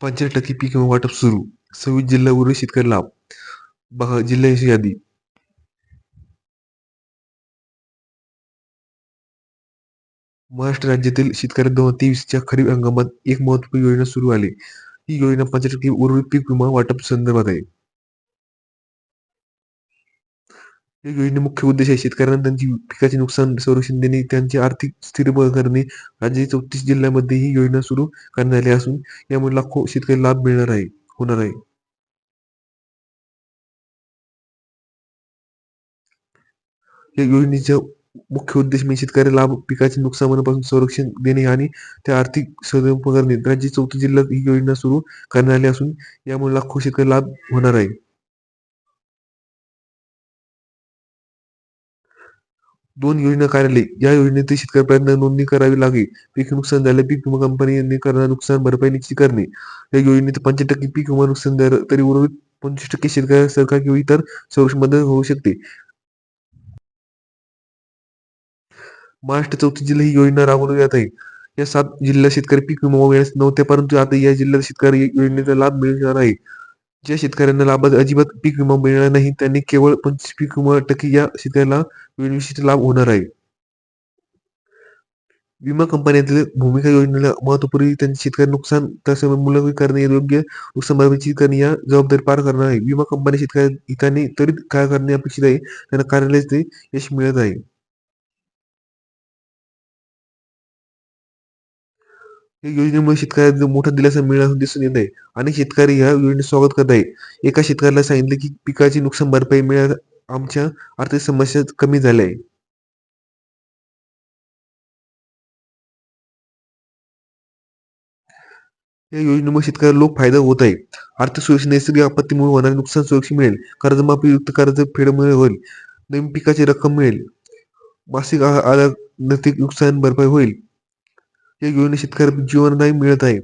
पंच्याण्णव टक्के पीक विमा वाटप सुरू. सव्वीस जिल्हा उर्वरित शेतकरी लाभ. बघा जिल्ह्याची यादी. महाराष्ट्र राज्यातील शेतकरी दोन हजार तेवीसच्या खरीप हंगामात एक महत्त्वपूर्ण योजना सुरू आली. ही योजना पंच्याण्णव टक्के उर्वरित पीक विमा वाटप संदर्भात आहे या योजने मुख्य उद्देश आहे शेतकऱ्यांना त्यांची पिकाचे नुकसान संरक्षण देणे त्यांची आर्थिक स्थिर करणे. राज्यातील चौतीस जिल्ह्यामध्ये ही योजना सुरू करण्यात आली असून यामुळे लाखो शेतकरी लाभ मिळणार आहे होणार आहे. या योजनेचा मुख्य उद्देश म्हणजे शेतकरी लाभ पिकाचे नुकसानापासून संरक्षण देणे आणि त्या आर्थिक सदम करणे. राज्यातील जिल्ह्यात ही योजना सुरू करण्यात आली असून यामुळे लाखो शेतकरी लाभ होणार आहे. दोन योजना कार्यालय या योजनेतील शेतकऱ्यांना नोंदणी करावी लागेल. पीक नुकसान झाले पीक विमा कंपनी करणार नुकसान भरपाई निश्चित करणे. या योजनेत पंच्याण्णव टक्के पीक विमा नुकसान तरी उर्वरित पंचवीस टक्के शेतकऱ्या सरकार किंवा इतर संरक्षण मदत होऊ शकते. महाराष्ट्र चौथी जिल्हा ही योजना राबवण्यात आहे. या सात जिल्ह्यात शेतकरी पीक विमा मिळत नव्हते परंतु आता या जिल्ह्यात शेतकरी योजनेचा लाभ मिळणार आहे. ज्या शेतकऱ्यांना लाभात अजिबात पीक विमा मिळणार नाही त्यांनी केवळ पंचवीस पीक विमा टक्के या शेतकऱ्याला विशिष्ट लाभ होणार आहे. विमा कंपन्यातील भूमिका योजनेला महत्त्वपूर्ण त्यांचे शेतकरी नुकसान तसे मुलगी करणे योग्य नुकसान भरपाईची करणे या जबाबदारी पार करणार आहे. विमा कंपनी शेतकऱ्या हिताने त्वरित काय करणे अपेक्षित आहे. त्यांना कार्यालयात ते यश मिळत आहे. या योजनेमुळे शेतकऱ्यांना मोठा दिलासा मिळाला दिसून येत आहे. अनेक शेतकरी या योजनेचे स्वागत करत आहे एका शेतकऱ्याला सांगितले की पिकाची नुकसान भरपाई मिळाल आमच्या आर्थिक समस्या कमी झाल्या आहे या योजनेमुळे शेतकऱ्याला लोक फायदा होत आहे. आर्थिक सुरक्षा नैसर्गिक आपत्तीमुळे होणारे नुकसान सुरक्षित मिळेल. कर्जमाफी युक्त कर्ज फेडमुळे होईल. नवीन पिकाची रक्कम मिळेल. मासिक आ- आधार नैतिक नुकसान भरपाई होईल. या योजने जीवन जीवनदायी मिळत आहे.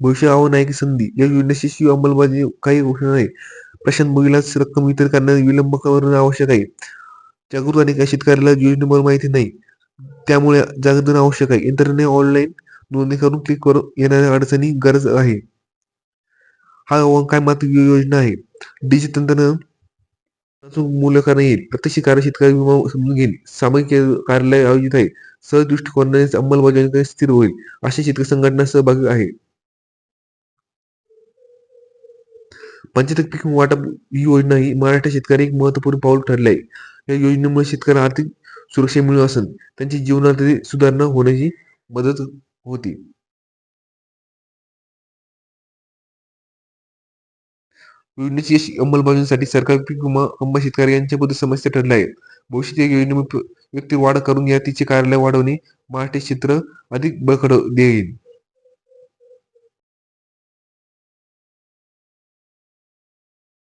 भविष्य आव्हान आहे की संधी. या योजनेची अंमलबजावणी काही घोषणा नाही. प्रशांत मुलीलाच रक्कम वितरित करण्यास विलंब करणं आवश्यक आहे. जागृत अनेक शेतकऱ्याला योजनेबद्दल माहिती नाही. त्यामुळे जागृत आवश्यक आहे. इंटरनेट ऑनलाईन नोंदणी करून क्लिक करून येणाऱ्या अडचणी गरज आहे. हा आव्हान काय मात्र योजना आहे. डिजिटल तंत्रज्ञान मूल्य येईल. प्रत्यक्ष कार्य शेतकरी विमा समजून घेईल सामायिक कार्यालय आयोजित आहे. सहदृष्टिकोनाने अंमलबजावणी स्थिर होईल अशी शेतकरी संघटना सहभागी आहे. पंचायत पीक वाटप ही योजना ही महाराष्ट्र शेतकरी एक महत्त्वपूर्ण पाऊल ठरले आहे या योजनेमुळे शेतकऱ्यांना आर्थिक सुरक्षा मिळू असून त्यांची जीवनात सुधारणा होण्याची मदत होती. योजनेची अंमलबजावणीसाठी सरकार पीक विमा आंबा शेतकरी यांच्याबद्दल समस्या ठरल्या आहेत. भविष्यात या योजनेमुळे व्यक्ती वाढ करून या तिचे कार्यालय वाढवणे महाराष्ट्र क्षेत्र अधिक बळकट देईल.